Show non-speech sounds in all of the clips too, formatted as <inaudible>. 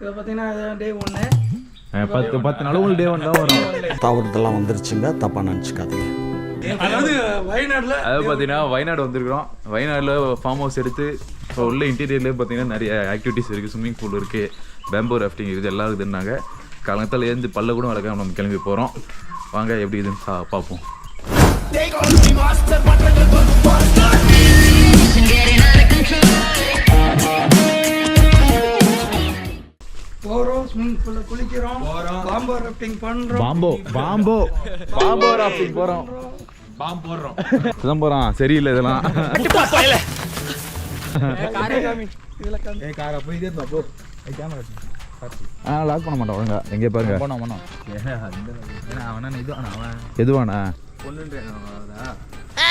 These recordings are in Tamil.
இதை பார்த்தீங்கன்னா டே ஒன்று அஹ் பத்து பத்து நாள் டே ஒன் தான் வரும். தவறுதெல்லாம் வந்துருச்சுங்க தப்பாக நினச்சிக்காதீங்க. அதாவது வயநாட்டில் அதாவது பார்த்தீங்கன்னா வயநாடு வந்திருக்கிறோம். வயநாடில் ஃபார்ம் ஹவுஸ் எடுத்து இப்போ உள்ள இன்டீரியர்லேயே பார்த்தீங்கன்னா நிறைய ஆக்டிவிட்டீஸ் இருக்குது ஸ்விம்மிங் பூல் இருக்குது பேம்போ ராஃப்டிங் இருக்குது எல்லாம் இருக்குதுன்னாங்க. காலத்தில் ஏந்து பல்ல கூட வளர்க்காம நம்ம கிளம்பி போகிறோம் வாங்க எப்படி இதுன்னு பா- பார்ப்போம். போகிறோம் ஸ்விம்மிங் பூலில் குளிக்கிறோம் பாம்போ ராஃப்டிங் பண்ணுறோம் பாம்போ பாம்போ. பாம்போ ராஃப்டிங் போகிறோம் பாம்பு போடுறோம். இதான் போகிறோம் சரியில்லை இதெல்லாம். ஆ லாக் பண்ண மாட்டோம் ஒழுங்கா. எங்கே பாருங்க. போனோம் போனோம் ஏன்னா அவனா.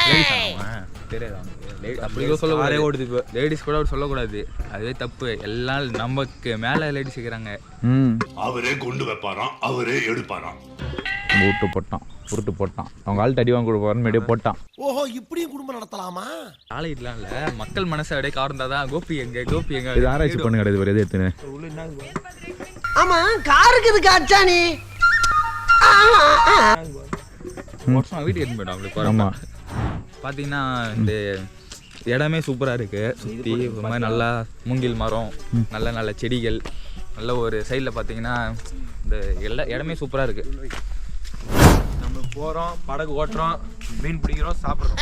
இது லேடிஸ் கூட அப்படி சொல்லக்கூடாது அதுவே தப்பு எல்லாம் நமக்கு மேலே லேடிஸ் இருக்கிறாங்க ம் அவரே குண்டு வைப்பாராம் அவரே எடுப்பாராம். உருட்டு போட்டான் உருட்டு போட்டான் அவங்க ஆள்கிட்ட அடி வாங்க போட்டான். ஓஹோ இப்படியும் குடும்பம் நடத்தலாமா? ஆளை இல்ல மக்கள் மனசை அப்படியே கவர்ந்தாதான் கோபி எங்க கோபி எங்க இது ஆராய்ச்சி பண்ணு கிடையாது ஒரு எது எடுத்துன்னு? ஆமா காருக்கு இதுக்கு அச்சா நீ வருஷம் வீட்டுக்கு எடுத்து போயிடும் அப்படி ஆமா. போகிறோம் பார்த்தீங்கன்னா இந்த இடமே சூப்பராக இருக்கு. சுற்றி ஒரு மாதிரி நல்லா மூங்கில் மரம் நல்ல நல்ல செடிகள் நல்ல ஒரு சைடில் பார்த்தீங்கன்னா இந்த எல்லா இடமே சூப்பராக இருக்கு. நம்ம போறோம் படகு ஓட்டுறோம் மீன் பிடிக்கிறோம் சாப்பிடுறோம்.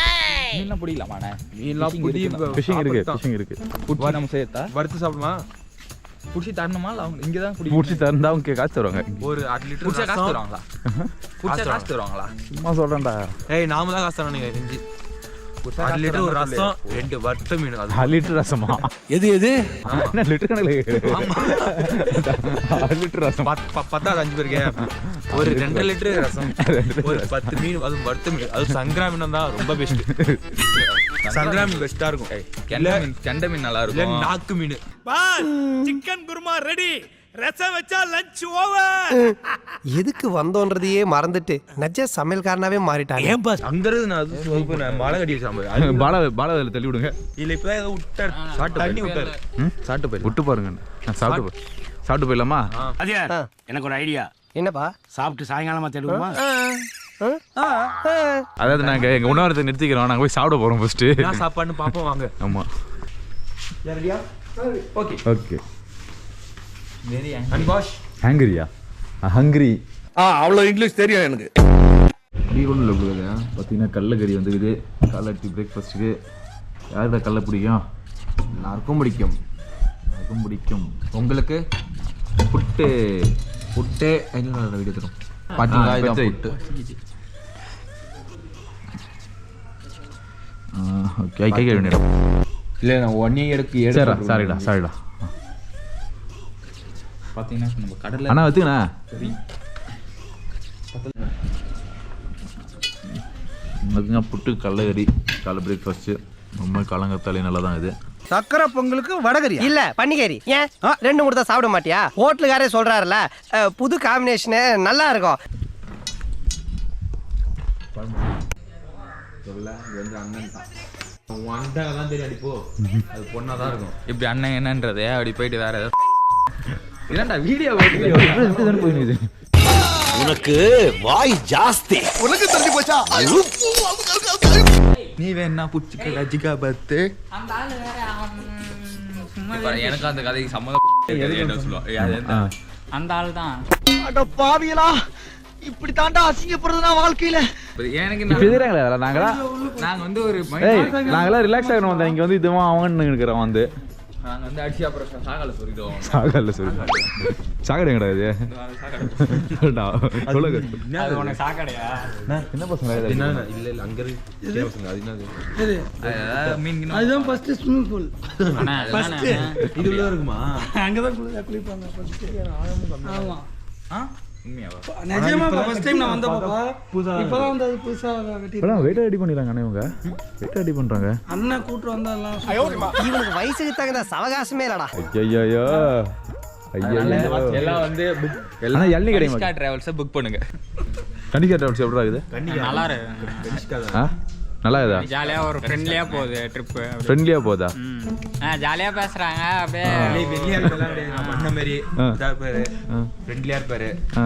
மீன்லாம் பிடிக்கலாமாண்ணே மீன்லாம் பிடி ஃபிஷிங் இருக்கு ஃபிஷிங் இருக்கு. வா நம்ம சேர்த்தா? வறுத்து சாப்பிடுமா? பிடிச்சி தரணுமா? இல்லை அவங்க இங்கே தான் பிடிச்சி தந்தா அவங்க காசு தருவாங்க. ஒரு அரை பிடிச்சா லிட்டர் காசு தருவாங்களா? பிடிச்சா காசு தருவாங்களா? சும்மா சொல்றேன்டா. ஏய் நாம தான் காசு தரோம் நீங்க செஞ்சு அரை லிட்டர் ஒரு ரசம் ரெண்டு வறுத்த மீன். அது அரை லிட்டர் ரசமா? எது எது? என்ன லிட்டர் கணக்கில் அரை லிட்டர் ரசம். பத்தாவது அஞ்சு பேருக்கு. ஒரு ரெண்டு லிட்டர். ரசம். ஒரு பத்து மீன் அதுவும் வறுத்த மீன். அது சங்கரா மீன் தான் ரொம்ப பெஸ்ட் சங்கரா மீன். பெஸ்டா இருக்கும். கெண்டை மீன் கெண்டை மீன் நல்லா இருக்கும். நாக்கு மீன். சிக்கன் குருமா ரெடி ரசம் வச்சா லஞ்ச் ஓவர் எதுக்கு வந்தோன்றதையே மறந்துட்டு நஜ சமையல்காரனாவே மாறிட்டாங்க ஏன் பாஸ்? இருந்து நான் அது இப்ப நான் கட்டி பால தள்ளி விடுங்க. இல்ல ஏதோ விட்டாரு தண்ணி விட்டாரு. ம்? சாப்பிட்டு போய் விட்டு பாருங்க. நான் சாப்பிட்டு போய் சாப்பிட்டு போயிடலாமா? அதியார் எனக்கு ஒரு ஐடியா. என்னப்பா? சாப்பிட்டு சாயங்காலமா தேடுவோமா? அதாவது நாங்கள் எங்கள் உணவரத்தை நிறுத்திக்கிறோம். நாங்கள் போய் சாப்பிட போகிறோம் ஃபர்ஸ்ட்டு என்ன சாப்பாடுன்னு பாப்போம் வாங்க. ஆமாம் ஓகே ஓகே அண்ட் வாஷ் ஹங்கரியா ஹங்கரி ஆ அவ்வளோ இங்கிலீஷ் தெரியும் எனக்கு. டீ கொண்டு இல்லை பார்த்தீங்கன்னா கடலக்கறி வந்துக்குது. காலை டீ பிரேக்ஃபாஸ்ட்டுக்கு யார்கிட்ட கடலை பிடிக்கும்? எல்லாருக்கும் பிடிக்கும். எனக்கும் பிடிக்கும். உங்களுக்கு? புட்டு. புட்டு. என்ன வீடியோ தரும் பார்த்தீங்களா இதான். புட்டு. ஓகே கை கை இல்லை நான் ஒன்னே எடுக்கு சரிடா சாரிடா சாரிடா. பார்த்தீங்கன்னா நம்ம கடலில் அண்ணா வச்சுக்கண்ணா. பார்த்தீங்கன்னா புட்டு கடலக்கறி காலை பிரேக்ஃபாஸ்ட்டு ரொம்ப காலங்கத்தாலே நல்லா தான் இது சக்கரை பொங்கலுக்கு வடகரி இல்ல பன்னிக்கறி ஏன்? ரெண்டு மூணு தான் சாப்பிட மாட்டியா? ஹோட்டலுக்காரே சொல்றாருல புது காம்பினேஷனு நல்லா இருக்கும். தான். தெரியும் அடிப்போ அது பொண்ணா தான் இருக்கும். இப்படி அண்ணன் என்னன்றது அப்படி போயிட்டு வேற ஏதாவது இதான்டா வீடியோ போட்டு போயிடுது உனக்கு வாய் ஜாஸ்தி. உனக்கு தள்ளி போச்சா? நீ வேணா புடிச்சுக்க ரஜிகா பத்து எனக்கு அந்த கதைக்கு சம்மந்தம்? அந்த ஆள் தான். அட பாவியலா இப்படி தாண்டா அசிங்கப்படுறதுனா வாழ்க்கையில எனக்கு நாங்களா நாங்க வந்து ஒரு நாங்களாம் ரிலாக்ஸ் ஆகணும் இங்கே வந்து இதுவும் அவங்கன்னு இருக்கிறோம் வந்து. நாங்க வந்து அடிச்சு அப்புறம் சாகல சொல்லிடுவோம் சாகல சொல்லி சாகடை கிடையாது சொல்லுங்க. அது உனக்கு சாக்கடையா என்ன பசங்க? என்ன இல்ல இல்ல அங்க இருக்கு பசங்க, அது என்னது? மீன். அதுதான் ஃபர்ஸ்ட் ஸ்விம்மிங் பூல் அண்ணா, அதுதானே? இது உள்ள இருக்குமா? அங்கே தான் குளிப்பாங்க ஃபர்ஸ்ட் ஆ? நிஜமா ஃபர்ஸ்ட் டைம் நான் வந்தப்பா இப்போதான் வந்து அது இப்போலாம் வெயிட் ரெடி பண்ணிடுறாங்க அண்ணே இவங்க. வெயிட் ரெடி பண்ணுறாங்க அண்ணன் கூட்டு வந்தாலாம் இவனுக்கு வயசுக்கு தகுந்த சவகாசமே இல்லடா. ஐயோ ஐயோ எல்லாம் வந்து புக் எல்லாம் கனிஷ்கா டிராவல்ஸை புக் பண்ணுங்க. கண்டிக்கா டிராவல்ஸ் எப்படி ஆகுது நல்லா இருக்கு. நல்லா இதா ஜாலியா ஒரு ஃப்ரெண்ட்லியா போகுது ட்ரிப்பு ஃப்ரெண்ட்லியாக போதா ஆ ஜாலியா பேசுறாங்க அப்படியே வெளியா இருக்கலாம் பண்ண மாதிரி ஆ. இதா இருப்பாரு. ஃப்ரெண்ட்லியா இருப்பாரு. ஆ.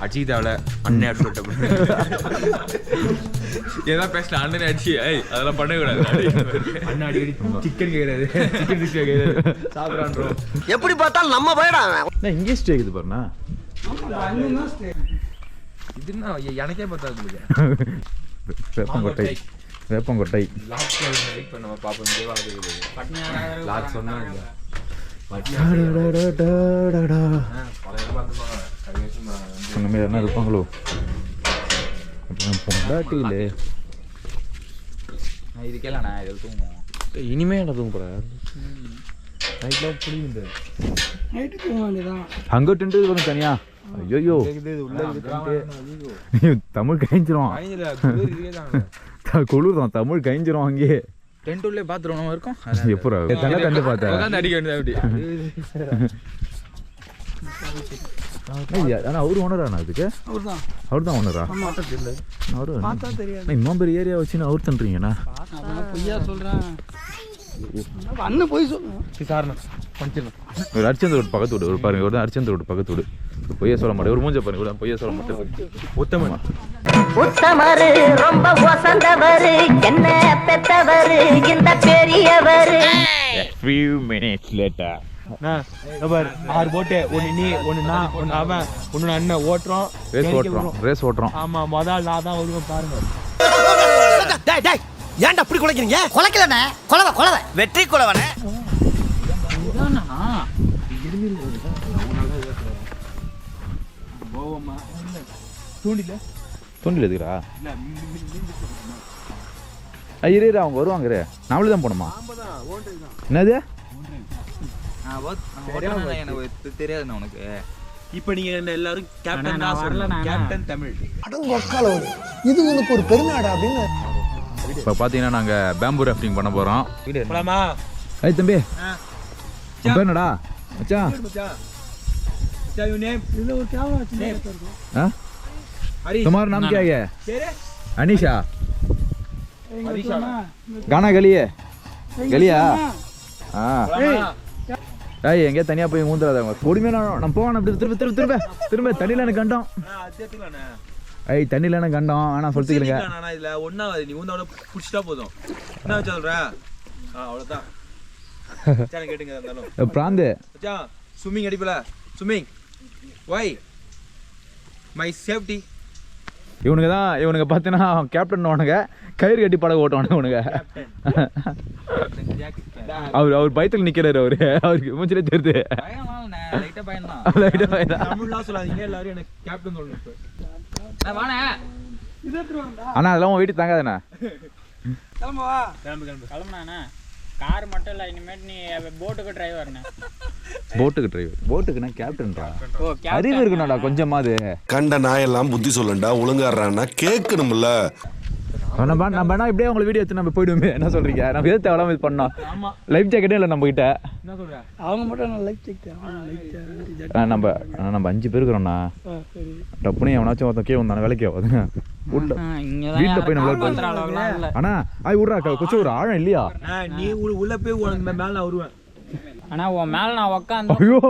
அடிச்சு தேவல அண்ணன் சொல்லிட்டு ஏதாவது பேசல அண்ணன் அடிச்சு. ஏய் அதெல்லாம் பண்ணக்கூடாது. அண்ணன் அடிக்கடி சிக்கன் கேக்குறாரு. சிக்கன் சிக்ஸ்டி கேக்குறாரு. சாப்பிடான்றோம் எப்படி பார்த்தாலும் நம்ம போயிடா என்ன இங்கே ஸ்டே இருக்குது பாருண்ணா. இது என்ன எனக்கே பத்தாது வேப்பங்கொட்டை <laughs> வேப்பங்கொட்டை. பண்ண பாப்போம் தேவா லாக் சொன்னா சொன்ன மாதிரி என்ன இருப்பாங்களோ? பொண்டாட்டியிலே இது கேளண்ணா இது தூங்குவோம். இனிமே என்ன தூங்க போகிறேன் நைட்லாம் புரியுது நைட்டு தூங்க வேண்டியதான் அங்கே டென்ட் இது கொஞ்சம் தனியா? ஐயோ தமிழ் கழிஞ்சிரும். குளிர் தான் தமிழ் கழிஞ்சிரும் அங்கேயே. டென்ட் உள்ளே பாத்ரூம் இருக்கும். எப்போ தலை தண்டு பார்த்தேன் அடிக்க வேண்டியது அப்படி? ஆனால் அவரு ஓனராண்ணா இதுக்கு? அவர் தான் அவர் தான் ஓனரா அவரு இன்னும் பெரிய ஏரியா வச்சுன்னு அவர் தண்டுறீங்கண்ணா நான் பொய்யா சொல்றேன். அண்ணன் போய் ஒரு பக்கத்து வீடு. ஒரு பாருங்க ஒரு அரிச்சந்த ரோடு பக்கத்து வீடு. பொய்யா சொல்ல மாட்டேன். ஒரு மூஞ்ச பாருங்க ஒரு பொய்யா சொல்ல மாட்டேன். உத்தமன் உத்தமரு ரொம்ப வசந்தவரு என்ன பெத்தவரு இந்த பெரியவரு. Few minutes later. ஆறு போட்டு ஒன்னு நீ ஒன்னு நான் ஒன்னு அவன் ஒன்னு அண்ணன் ஓட்டுறோம். ரேஸ் ஓட்டுறோம். ரேஸ் ஓட்டுறோம். ஆமா முதல் நான் தான் வருவேன் பாருங்க. டேய் டேய் ஏன்டா அப்படி குலைக்கிறீங்க? குலைக்கலண்ணே குலவ குலவ. வெற்றி குலவனே. தூண்டில்? எதுக்குறா ஐயரே அவங்க வருவாங்க இரு. நாமளே தான் போகணுமா? என்னது? தெரியாதுண்ணா உனக்கு இப்போ நீங்க என்ன எல்லாரும் கேப்டன் நான் நான் கேப்டன் தமிழ். இது உனக்கு ஒரு பெருநாடா அப்படின்னு இப்போ பார்த்தீங்கன்னா நாங்கள் பேம்பு ராஃப்டிங் பண்ண போகிறோம் போலாமா? ஐய் தம்பி. பேர் என்னடா? மச்சான். name. இதுல ஒரு கேமரா வச்சு இருக்கும்? ஆ? तुम्हारा नाम क्या है பேரு अनिशा எங்களுக்கு சொன்னா, गाना गलिए गलिया हाँ போலாமா? ஏய் எங்கேயா தனியாக போய் ஊந்துடாதவங்க பொறுமையாக நான் நம்ம போவான் அப்படி திரும்ப திரும்ப திரும்ப திரும்ப தண்ணியில் எனக்கு கண்டோம் ஆ, அது எடுத்துக்கலாண்ணே. ஐய் தண்ணியில் எனக்கு கண்டோம் ஆனால் சொல்லிக்கிறேங்க சரிக்கா, நானா இதுல ஒண்ணாவது நீ ஊந்தோட புடிச்சிட்டா போதும் என்ன வச்சா சொல்ற ஆ அவ்வளவுதான் மச்சான் கேட்டுங்க எதா இருந்தாலும் பிராந்து மச்சான் ஸ்விம்மிங் அடிப்பல ஸ்விம்மிங் வை மை சேஃப்டி இவனுங்க தான் இவனுங்க பார்த்தீங்கன்னா கேப்டன் அவனுங்க கயிறு கட்டி படகு ஓட்டுவானுங்க இவனுங்க. அவர் அவர் பயத்தில் நிற்கிறாரு அவரு. அவருக்கு மூச்சிலே தெரியுது. லைட்டாக பயம் தான் லைட்டாக பயந்தா தமிழ்லாம் சொல்லாதீங்க எல்லாரும் எனக்கு கேப்டன் சொல்லணும் இப்போ. வாணே இது எடுத்துட்டு வரேன்டா. அண்ணா அதெல்லாம் உன் வீட்டுக்கு தாங்காதுண்ணா. கிளம்பவா கிளம்பு கிளம்பு. கிளம்புனாண்ணே கார் மட்டும் இல்லை இனிமேட்டு நீ போட்டுக்கு டிரைவர்ண்ணே போட்டுக்கு டிரைவர் போட்டுக்குண்ணா கேப்டன்ரா ஓ அறிவு இருக்கணும்டா கொஞ்சமாவது கண்ட நாயெல்லாம் புத்தி சொல்லண்டா ஒழுங்காடுறான்னா கேட்கணும்ல. நம்ம நம்ம வேணா இப்படியே உங்களுக்கு வீடியோ எடுத்து நம்ம போயிடுவோமே என்ன சொல்றீங்க? நம்ம எது தேவையில்லாம இது பண்ணோம். லைஃப் ஜாக்கெட்டே இல்லை நம்ம கிட்ட என்ன சொல்ற? அவங்க மட்டும் லைஃப் ஆ, நம்ம நம்ம அஞ்சு பேர் இருக்கிறோம்ண்ணா சரி. டப்புனு எவனாச்சும் ஒருத்தன் கே வந்தானே வேலைக்கு ஆகுதுங்க உள்ள. வீட்டுல போய் நம்மளால அண்ணா ஆய் விட்றா கொச்சு ஒரு ஆழம் இல்லையா? நீ உள்ள- உள்ள போய் உனக்கு மேல நான் வருவேன். ஆனா உன் மேல நான் உட்காந்து ஐயோ.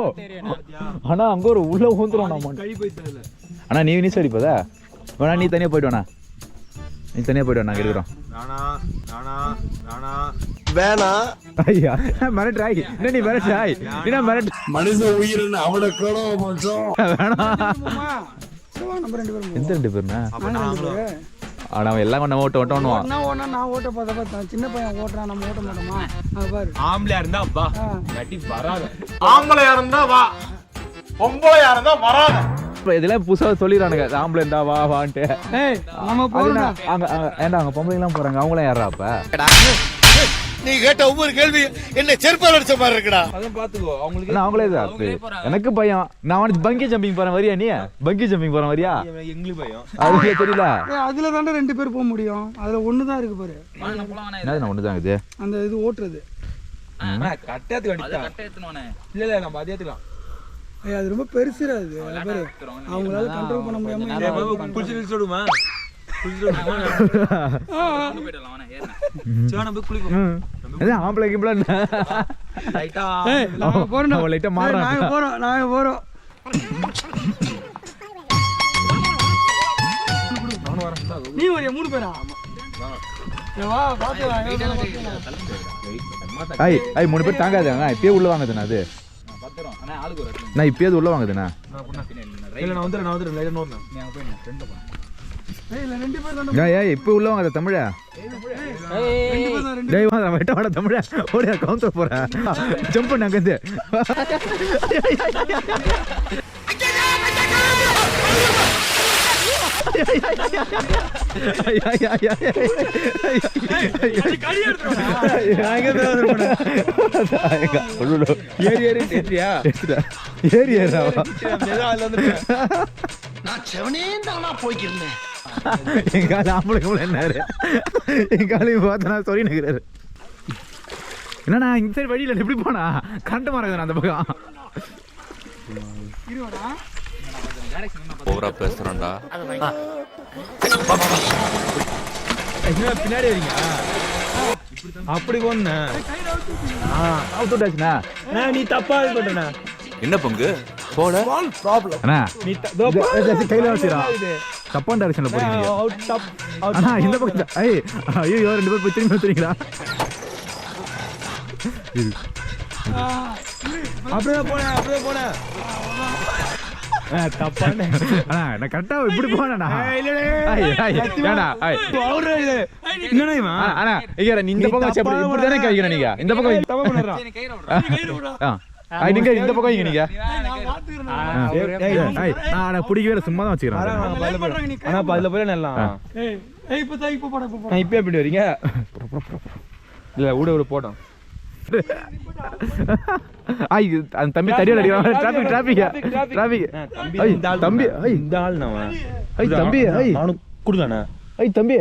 அண்ணா அங்க ஒரு உள்ள ஊந்துரும் நம்ம நீ நீ சரி இப்போதா வேணா நீ தனியா போயிட்டு நீ தனியா போயிட்டு வேணா இருக்கிறோம். நானா நானா நானா. வேணா. ஐயா மிரட்ராய் என்ன நீ மிரட்ராய் என்ன மிரட் மனுஷ உயிரின் அவனை வேணாம்? நம்ம ரெண்டு பேரும் எந்த ரெண்டு பேருண்ணா அவன் எல்லாம் நம்ம ஓட்ட ஓட்ட பண்ணுவான் நான் ஓடனா நான் ஓட்ட பார்த்தா பார்த்தேன் சின்ன பையன் ஓட்டுறான் நம்ம ஓட்ட மாட்டோமா? பாரு. ஆம்பளையா இருந்தா வா. கட்டி வராத. ஆம்பளையா இருந்தா வா. பொம்பளையா இருந்தா வராத. இப்போ இதெல்லாம் புதுசா சொல்லிடுறானுங்க. ஆம்பளை இருந்தா வா வான்ட்டு. ஏய் நம்ம? அங்க அங்க- ஏன்டா அங்க பொம்பளை எல்லாம் போறாங்க? அவங்களாம் யாரா அப்ப? நீ கேட்ட ஒவ்வொரு கேள்வி என்ன செருப்பால் அடிச்ச மாதிரி இருக்குடா. அதான் பாத்துக்கோ அவங்களுக்கு இல்ல, அவங்களே தான். எனக்கு பயம். நான் அவனுக்கு பங்கி ஜம்பிங் போறேன் வரியா நீ? பங்கி ஜம்பிங் போறேன் வரியா? எங்களுக்கு பயம். அது தெரியல. ஏய் அதுல தாண்டா ரெண்டு பேர் போக முடியும். அதுல ஒண்ணு தான் இருக்கு பாரு. என்ன நான் ஒண்ணுதான் இது? அந்த இது ஓட்டுறது. கட்டாத்து அதை கட்டிட்டா கட்ட எடுத்துனோண்ணே இல்ல இல்ல நம்ம அதே எடுத்துக்கலாம் ஏய் அது ரொம்ப பெருசுடா அது பாரு. அவங்களால கண்ட்ரோல் பண்ண முடியாம குளிச்சு விழிச்சு விடுமா? <laughs> அதான் ஆம்பளை கிம்பளை போறோம். லைட்டா மாறான். நாங்க போறோம் நாங்க போறோம். நீ ஒரு மூணு பேரா? ஐய் ஐய் மூணு பேர் தாங்காது. அண்ணா இப்பயே உள்ள வாங்குதுண்ணா அது. நான் இப்பயே உள்ள வாங்குதுண்ணா. இல்ல நான் வந்துடுறேன் நான் வந்துடுறேன் ஏய் ஏய் இப்போ உள்ள வாங்குது தமிழா. ரெண்டு பேர் தான் ரெண்டு டேய் வா வெட்ட வாட தமிழா. ஓடியா கவுண்டர் போறேன் ஜம்ப் பண்ணு அங்க இருந்து ஏறி ஏறி ஏறியா? ஏறி ஏறாவா நான் செவனே தானா போய்க்கிருந்தேன். எங்க ஆளு ஆம்பளை கூட என்னாரு? எங்க ஆளையும் பார்த்து நான் சொல்லி நிற்கிறாரு என்னண்ணா இந்த சைடு வழியில் எப்படி போனா? கரண்ட் மரம் அந்த பக்கம். ஓவரா பேசுறோம்டா பின்னாடி வரீங்க? அப்படி போன அவுட் விட்டாச்சுண்ணா நீ தப்பா இது என்ன பங்கு? போல அண்ணா நீ இது கையில வச்சுறான் தப்பான டைரக்ஷன்ல போறீங்க அவுட் டாப் அண்ணா இந்த பக்கம் தான். ஐய் ஐயோ ரெண்டு பேர் போய் திரும்பி வந்துறீங்களா அப்படியே போனேன் அப்படியே போனேன் தப்பான அண்ணா நான் கரெக்டா இப்படி போனேண்ணா. இல்ல, இல்ல, ஐய், ஐய், ஏண்ணா, ஐய். அவரு இது என்னடா இவன்? அண்ணா, இங்க நீ இந்த பக்கம் வச்சு அப்படி இப்படி தானே கைக்கிறேன் நீங்க? இந்த பக்கம் வை. தப்பா பண்ணிடுறான் ஆ. ஆ, நீங்க இந்த பக்கம் வைங்க நீங்க. நான் பிடிக்கவே சும்மா தான் வச்சுக்கிறேன். ஆனா அதுல போய் ஏய் இப்போ எப்படி வரீங்க? இல்ல விட விட போட்டோம் ஐய் அந்த தம்பி தடியில் அடிக்கிறான். டிராபிக் டிராபிக் டிராபிக் ஐய் தம்பி ஐய் இந்த ஆள் நான் ஐய் தம்பி ஐய் நானும் குடுதானே ஐய் தம்பி.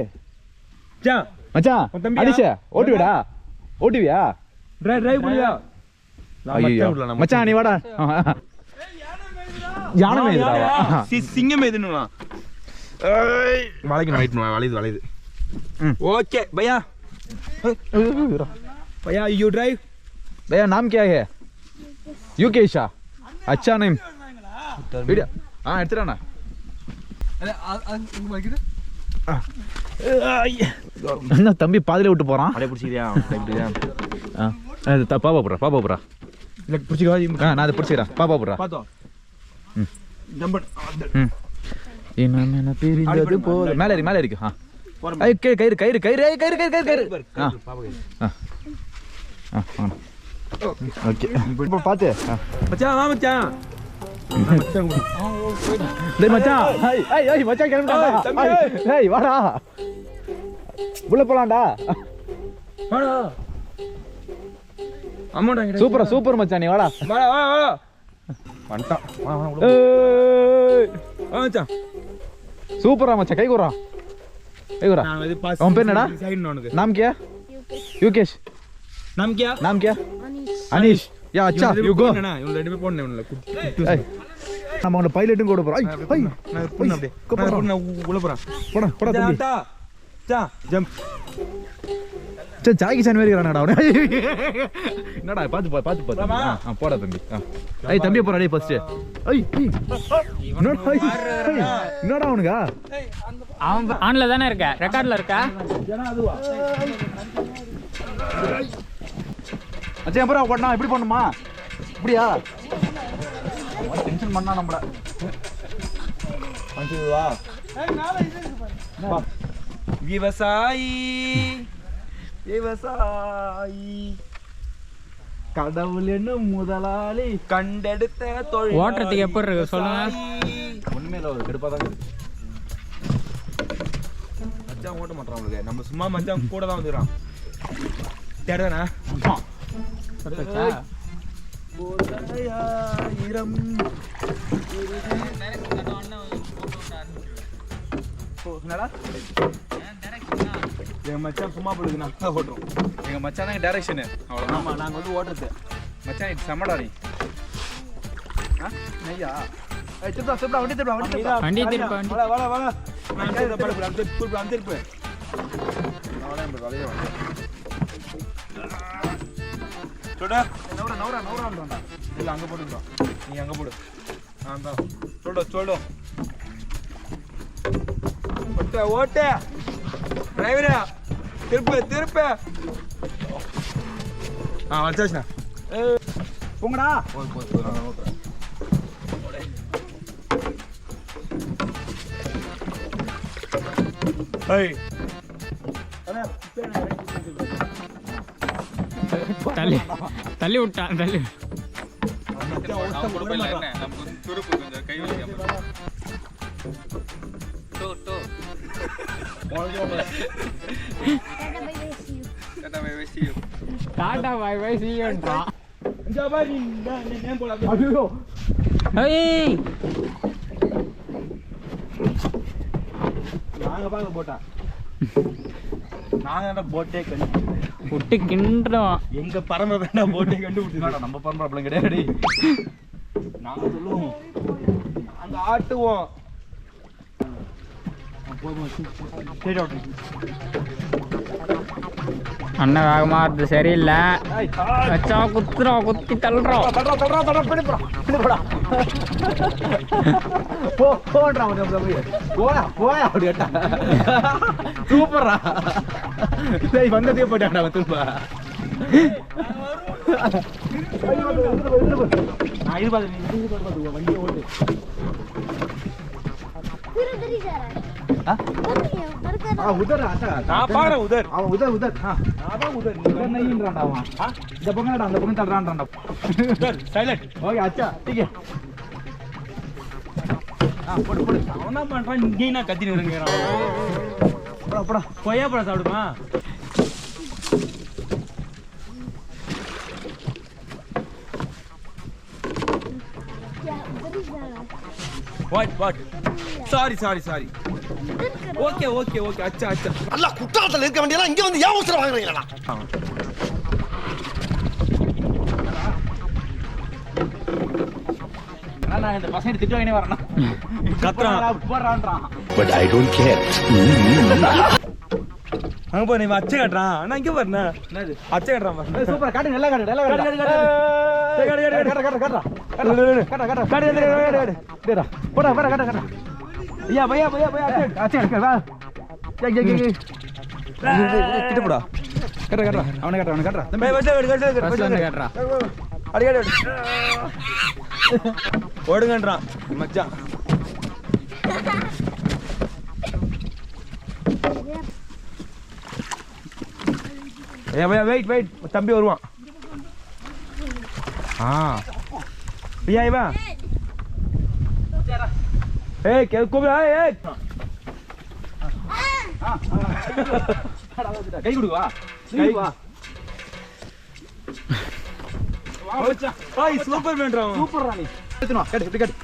மச்சான்? அடிச்ச ஓட்டுவிடா. ஓட்டுவியா? டிரைவ் ஐயோ மச்சான் நீ வாடா. யானை மேய்துடா சிங்கம் மேய்துனா வளைக்கணும் வளைக்கணும் வளையுது வளையுது. ஓகே பையா. பையா யூ டிரைவ் பையா நாம் கே ஹே யூகேஷா? அச்சா நேம். வீடியோ ஆ எடுத்துட்டாண்ணா என்ன தம்பி பாதியில விட்டு போறான்? அப்படியே பிடிச்சிக்கிறியா? அது த- பாப்பா போடுறா பாப்பா போடுறா இல்லை பிடிச்சிக்கவா ஆ நான் அதை பிடிச்சிக்கிறேன். பாப்பா போடுறா பார்த்தோம் ம். ஜம்பன் ம். இன்னும் என்ன பிரிந்தது போல. மேலே இருக்கு மேலே இருக்கு. ஆ. கயிறு கயிறு கயிறு கயிறு கயிறு கயிறு கயிறு கயிறு. ஆ. ஆ ஆ ஓகே. இப்போ பார்த்து மச்சான் வா மச்சான். டேய் கிளம்பிட்டாடா ஏய் வாடா. உள்ள போலாம்டா. வாடா. அமௌண்ட் வாங்கிடு சூப்பரா சூப்பர் மச்சான் நீ வாடா வாடா வா வா வந்துட்டான் வா வா உள்ள ஏய் வா மச்சான் சூப்பரா மச்சான் கை கூறா கை கூறா நான் இது பாஸ் அவன் பேர் என்னடா? சைடு உனக்கு नाम क्या यूकेश नाम क्या नाम क्या अनीश या अच्छा यू गो என்ன இவங்க ரெண்டு பேர் போடணும் இவங்கள நம்ம அவன பைலட்டும் கூட போறோம் ஐய் ஐய் நான் பொண்ணு அப்படியே நான் பொண்ணு நான் உள்ள போறேன் போடா போடா தம்பி ஜா ஜா ஜம்ப் சே ஜாக்கி சான் மாதிரி இருக்கானடா அவன. என்னடா பாத்து பா பாத்து பாத்து ஆ, ஆ போடா தம்பி. ஆ. ஐய் தம்பி போடா டேய் ஃபர்ஸ்ட் ஐய் என்னடா என்னடா அவனுங்க? அவன் ஆன்ல தானே இருக்க? ரெக்கார்ட்ல இருக்கா? அச்சா அப்புறம் ஓடனா எப்படி பண்ணுமா? இப்படியா? டென்ஷன் பண்ணா நம்மள. வா. விவசாயி. விவசாயி. கடவுள் என்ன முதலாளி கண்டெடுத்த தொழில் ஓட்டுறதுக்கு எப்படி இருக்கு? சொல்லுங்க. உண்மையில ஒரு கடுப்பா தான் இருக்கு. மச்சான் ஓட்ட மாட்டான் அவனுக்கு. நம்ம சும்மா மச்சான் கூட தான் வந்துக்கிறான். தேடுதானே? ஆயிரம் என்னடா? என் மச்சான் சும்மா போடுது நல்லா ஓட்டுறோம். எங்க மச்சான் தான் டைரக்ஷன் அவ்வளவுதான். ஆமா நாங்க வந்து ஓட்டுறது. மச்சான் இது செம்மடா நீ ஆ? ஏய் திருப்பா திருப்பா வண்டி திருப்பா வண்டி திருப்பா. வண்டி திருப்ப வண்டி. வாடா வாடா வாடா. சொல்டா நவரா நவரா நவரான்றான்டா இல்ல அங்க போட்டுடா நீ அங்க போடு. நான் தான் சொல்டா சொல்லு. ஓட்ட ஓட்ட. டிரைவரா திருப்பு திருப்பு ஆ வச்சாச்சுண்ணா போங்கடா போய் போய் போய் நான் ஓட்டுறேன் தள்ளி தள்ளி விட்டான் தள்ளி துருப்பு கொஞ்சம் கை வைக்காம tata bye bye see you tata நீ இந்த- நீ நேம் போல ஐயோ ஏய் நாங்க பாக்க போட்டா நாங்க போட்டே கண்டு விட்டு கிண்டுறோம் எங்க பரம்பரை தான் போட்டே விட்டுடா நம்ம பரம்பரை கிடையாது நாங்க சொல்லுவோம். நாங்க ஆட்டுவோம். அண்ணன் வேகமா இருது சரியில்லை. வச்சா குத்துறோம் குத்தி தள்ளுறோம் சூப்பரா சரி வந்ததே போயிட்டாடா அவன் திரும்ப நான் இது பார்த்து நீ இது பார்த்து வண்டியை ஓட்டு உதர் நான் பாக்குறேன் உதர். அவன் உதர் உதர். நான் தான் உதர். உதர் நெய்ன்றான்டா அவன். இந்த பக்கம் அந்த பக்கம் தள்ளுறான்டா. உதர் சைலண்ட் ஓகே அச்சா டீக்கே அவன் தான் பண்றான். நீ நான் கத்தின்னு இருங்கிறான் போடா போடா. கொய்யா பழம் சாப்பிடுமா? What what sorry sorry sorry okay okay okay அச்சா அச்சா. நல்லா குற்றாலத்துல இருக்க வேண்டியதெல்லாம் இங்க வந்து ஏன் அவசரம் வாங்குறீங்களா? நான் இந்த பசங்க திட்டு வாங்கினே வரணும் கத்துறான் போடுறான்றான் பட் ஐ டோன்ட் கேர் அங்க போ நீ அச்சை கட்டுறான் அண்ணா இங்க பாருண்ணா என்னது? அச்சை கட்டுறான் பாரு. சூப்பர் காட்டு நல்லா காட்டு நல்லா காட்டு. காட்டு, காட்டு, காட்டு. காட்டு காட்டு காட்டு காட்டு காட்டு. போடா போடா காட்டு காட்டு ஐயா பையா பையா பையா அச்சே அச்சே வா. ஏய் ஏய் ஏய் கிட்ட போடா. கட்ட கட்ட அவனை கட்ட அவனை கட்ட தம்பி. வச்சு, வச்சு, வச்சு, வச்சு, வச்சு. கேட்டுறா. அடி, அடி. ஓடுங்கன்றான். மச்சான். ஐயா பையா வெயிட் வெயிட் தம்பி வருவான். ஆ. ஐயா இவன். ஏய் கே கூப்பிடு ஏய், கை கொடு வா. கை வா. ஏய் சூப்பர் மேன்றான் சூப்பர் ராணி எடுத்துனோ கட்டு இப்படி கட்டு.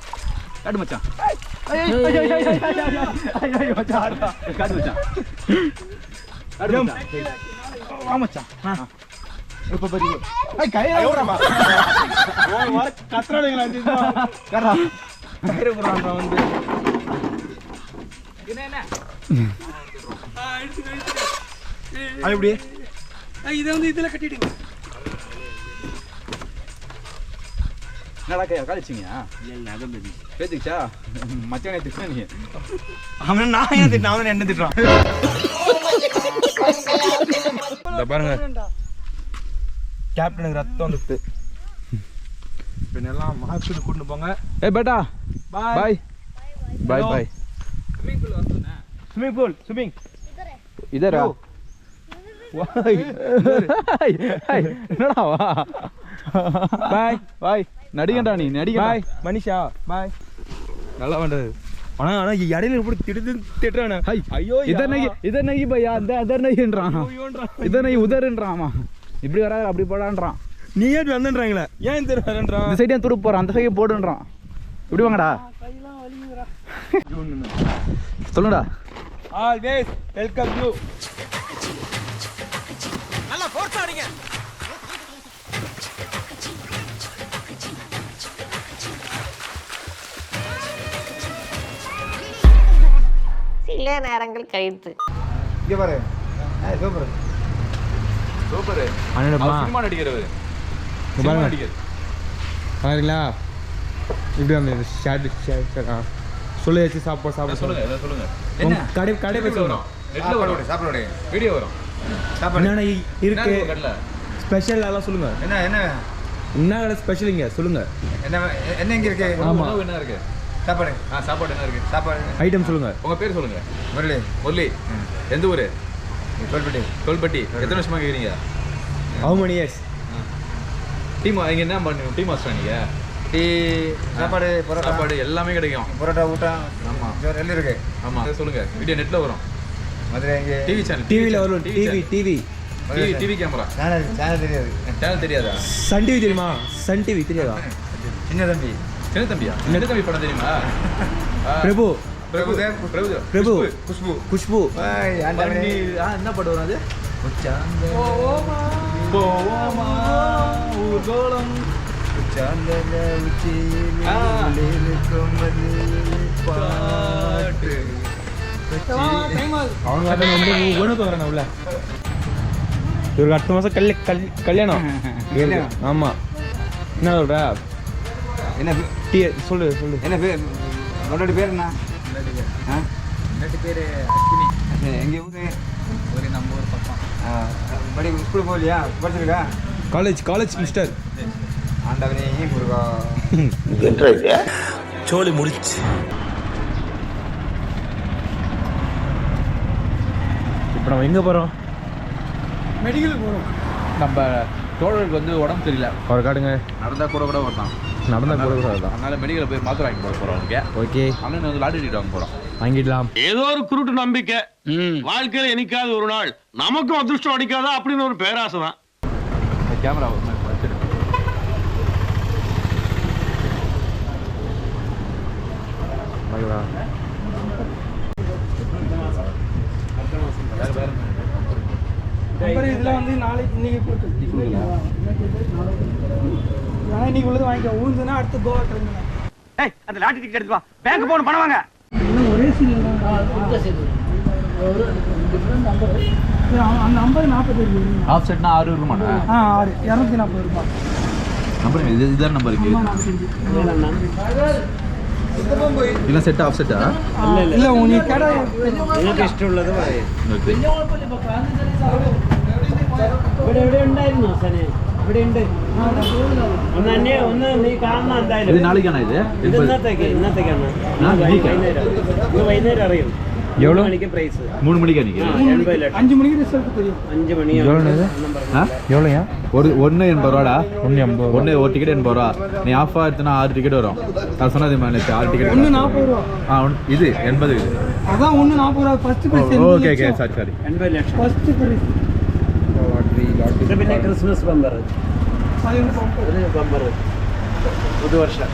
கட்டு மச்சான். ஐய் ஐய் ஐய் ஐய் மச்சான் கட்டு மச்சான். கட்டு மச்சான். வா மச்சான். இப்ப பரி? கை கரா கயிறு போடுறான் வந்து. எப்படி? இதை வந்து இதுல கட்டிடுங்க. என்னடா கையா காலிச்சிங்க பேத்துக்கிச்சா? மச்சானே திட்டு நீ? அவன் நான் ஏன் திட்டான் அவன் என்ன திட்டுறான்? இந்த பாருங்க. கேப்டனுக்கு ரத்தம் வந்துட்டு எல்லாம் ஹாஸ்பிட்டல் கூட்டிட்டு போங்க. ஏய் பேட்டா. பாய் பாய் பாய் Hello. பாய் ஸ்விம்மிங் பூல் ஸ்விம்மிங் இதரா என்னடா வா பாய் பாய் நடிகண்டா நீ நடிகண்டா பாய் மனிஷா பாய் நல்லா பண்றது ஆனா ஆனா இடையில இப்படி திடுது திட்டுறானே ஐயோ இதர் நகி இதர் நகி பையா அந்த நகி உதர்ன்றான் அவன் இப்படி வராது அப்படி போடான்றான் நீ ஏன் வந்துன்றாங்களே ஏன் தெரு வரேன்றான் இந்த சைடு துருப்பு போறான் அந்த சைடு போடுன்றான் இப்படி வாங்கடா சொல்லுடா. ஆல்வேஸ் வெல்கம் யூ நல்லா போர்ஸ் அடிங்க சில நேரங்கள் கழித்து. இங்கே பாரு. சூப்பர். சூப்பர். சினிமா நடிக்கிறவர் பாருங்க. சினிமா நடிகர் பாருங்களா இப்படி அந்த ஷார்ட் ஷார்ட் ஆ. சொல்லி வச்சு சாப்பாடு சாப்பிட. சொல்லுங்க சொல்லுங்க. என்ன? கடை கடை வச்சு வரும். வரும். சாப்பிட வீடியோ வரும். என்னென்ன இ- இருக்கு? ஸ்பெஷல் எல்லாம் சொல்லுங்க. என்ன என்ன? என்ன கடை ஸ்பெஷல் இங்க? சொல்லுங்க. என்ன என்ன இங்கே இருக்கு? ஆமா. உணவு என்ன இருக்கு? சாப்பாடு. ஆ சாப்பாடு என்ன இருக்கு? சாப்பாடு. ஐட்டம் சொல்லுங்க. உங்க பேர் சொல்லுங்க. முரளி. முரளி. எந்த ஊரு? தோல்பட்டி தொல்பட்டி எத்தனை வருஷமா கேக்குறீங்க? ஹவு many இயர்ஸ் டீம் இங்க என்ன பண்ணுங்க டீம் மாஸ்டர் நீங்க? டீ சாப்பாடு பரோட்டா. சாப்பாடு எல்லாமே கிடைக்கும். பரோட்டா ஊட்டம் ஆமா. ஜோர் எல்லாம் இருக்கு. ஆமா. அதை சொல்லுங்க. வீடியோ நெட்ல வரும். மதுரை இங்கே டிவி சேனல் டிவியில் வரும் TV TV TV TV camera channel channel தெரியாது. சேனல் தெரியாதா? சன் டிவி தெரியுமா? சன் டிவி தெரியாதா? சின்ன தம்பி. சின்ன தம்பியா? சின்ன தம்பி படம் தெரியுமா. <laughs> பிரபு. பிரபு பிரபு பிரபு. குஷ்பு. குஷ்பு. என்ன படம் வரும் அது போவோமா? ஊர்கோலம் மதியில் பாட்டு அவங்க வந்து குணத்து வரணும் உள்ள இவருக்கு அடுத்த மாதம் கல்ய கல் கல்யாணம். ஆமா என்ன சொல்ற என்ன டீ சொல்லு சொல்லு என்ன பேர் உன்னோட பேர் என்ன ஆ? பேர் சரி, எங்க ஊரு ஒரு நம்ம ஊர் பக்கம் ஆ, படி ஸ்கூல் போகலையா படிச்சிருக்கா காலேஜ் காலேஜ் மிஸ்டர் ஆண்டவனே சோலி முடிச்சு. இப்போ நம்ம எங்கே போகிறோம் மெடிக்கல் போகிறோம் நம்ம தோழருக்கு வந்து உடம்பு சரியில்லை. அவர் காட்டுங்க. நடந்தா கூட கூட வரலாம் நடந்தா கூட கூட தான் அதனால மெடிக்கல் போய் மாத்திரை வாங்கி போட போறோம் அவங்க ஓகே. அண்ணன் வந்து லாட்டரி டிக்கெட் வாங்க போறோம். வாங்கிடலாம். ஏதோ ஒரு குருட்டு நம்பிக்கை. வாழ்க்கையில என்னைக்காவது ஒரு நாள் நமக்கும் அதிர்ஷ்டம் அடிக்காதா அப்படின்னு ஒரு பேராசை தான். கேமரா ஒரு மாதிரி வச்சிரு. வாங்கிடலாம் நம்பர் இதில் வந்து நாளைக்கு இன்னைக்கு போட்டு ஆனால் இன்னைக்கு உள்ளது வாங்கிக்க. ஊந்துனா அடுத்து கோவா கிளம்புங்க. அந்த லாட்டரி டிக்கெட் எடுத்து வா. பேங்க் போன பணம் வாங்க. ஒரே சீல் ஒரு டிஃப்ரெண்ட் நம்பர் அந்த ஐம்பது நாற்பத்தேழு ஆஃப் செட்னா ஆறு இருக்குமாண்ணா ஆ ஆறு. இரநூத்தி நாற்பது ரூபாய். நம்பர் இது இதுதான் நம்பர் இருக்கு ഇല്ല സെറ്റ് ഹാഫ് സെറ്റാ ഇല്ല ഇഷ്ടമുള്ളത് പറയാം. ഇവിടെ എവിടെ ഉണ്ടായിരുന്നു ഇവിടെ ഉണ്ട്. ഒന്ന് നീ കാണണം ഇത് ഇന്നത്തേക്ക് ഇന്നത്തേക്കാണ്. വൈകുന്നേരം അറിയും. எவ்வளோ? மணிக்கு மூணு மணிக்கு அஞ்சு மணிக்கு ரிசல்ட் அஞ்சு மணி எவ்வளோ ஆ? எவ்வளோயா? ஒரு ஒன்று எண்பது ரூபாடா? ஒன்று எண்பது ஒன்று ஒரு டிக்கெட் எண்பது ரூபா. நீ ஆஃபாக எடுத்துனா ஆறு டிக்கெட் வரும். நான் சொன்னது மாதிரி ஆறு டிக்கெட் ஒன்று நாற்பது ரூபா. ஆ இது எண்பது இது. அதான் ஒன்று நாற்பது ரூபா. First okay okay sorry sorry எண்பது லட்சம். First prize Christmas bumper bumper புது வருஷம்.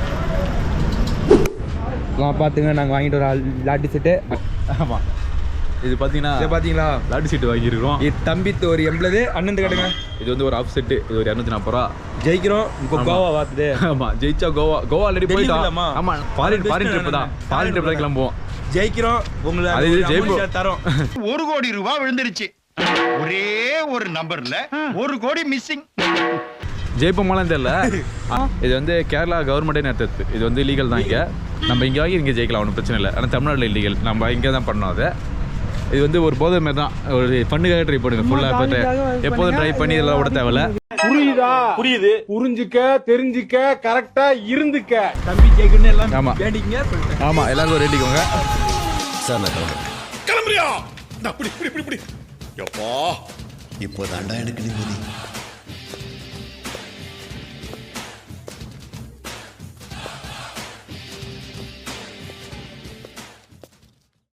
நான் பார்த்துங்க நாங்கள் வாங்கிட்டு ஒரு லாட்டி செட்டு ஆமாம் இது பார்த்தீங்கன்னா இதை பார்த்தீங்களா லாட்டு சீட்டு வாங்கியிருக்கிறோம். இது தம்பி ஒரு எண்பது அண்ணன் கட்டுங்க. இது வந்து ஒரு ஆஃப் செட்டு இது ஒரு இரநூத்தி நாற்பது ரூபா. ஜெயிக்கிறோம். இப்போ. கோவா பார்த்துட்டு ஆமா. ஜெயிச்சா கோவா கோவா ஆல்ரெடி போயிட்டோம் இல்லம்மா. ஆமா. ஃபாரின் ஃபாரின் ட்ரிப் தான். ஃபாரின் ட்ரிப் தான் கிளம்புவோம். ஜெயிக்கிறோம். உங்களை அது ஜெயிப்போம். தரோம். <laughs> ஒரு கோடி ரூபாய் விழுந்துருச்சு. ஒரே ஒரு நம்பர்ல ஒரு கோடி மிஸ்ஸிங் ஜெயிப்போமாலாம் தெரியல. <laughs> இது வந்து கேரளா கவர்மெண்டே நடத்துது. இது வந்து லீகல் தான் இங்கே. நம்ம இங்கே வாங்கி இங்கே ஜெயிக்கலாம் ஒன்றும் பிரச்சனை இல்லை. ஆனால் தமிழ்நாட்டில் இல்லீகல். நம்ம இங்கே தான் பண்ணோம் அதை. இது வந்து ஒரு போதை மாதிரி தான். ஒரு பண்ணுக்காக ட்ரை பண்ணுங்க. ஃபுல்லாக இப்போ ஜாலிக்காக எப்போதும் ட்ரை பண்ணி இதெல்லாம் விட தேவையில்ல. புரியுதா? புரியுது. புரிஞ்சுக்க தெரிஞ்சுக்க கரெக்டா இருந்துக்க. தம்பி ஜெயிக்கணும் எல்லாம் ஆமா. வேண்டிங்க ஆமா எல்லாருக்கும் ரெடிக்கோங்க சார் நான். கிளம்புறியா? இப்படி இப்படி இப்படி எப்பா இப்போதாண்டா எனக்கு நிம்மதி.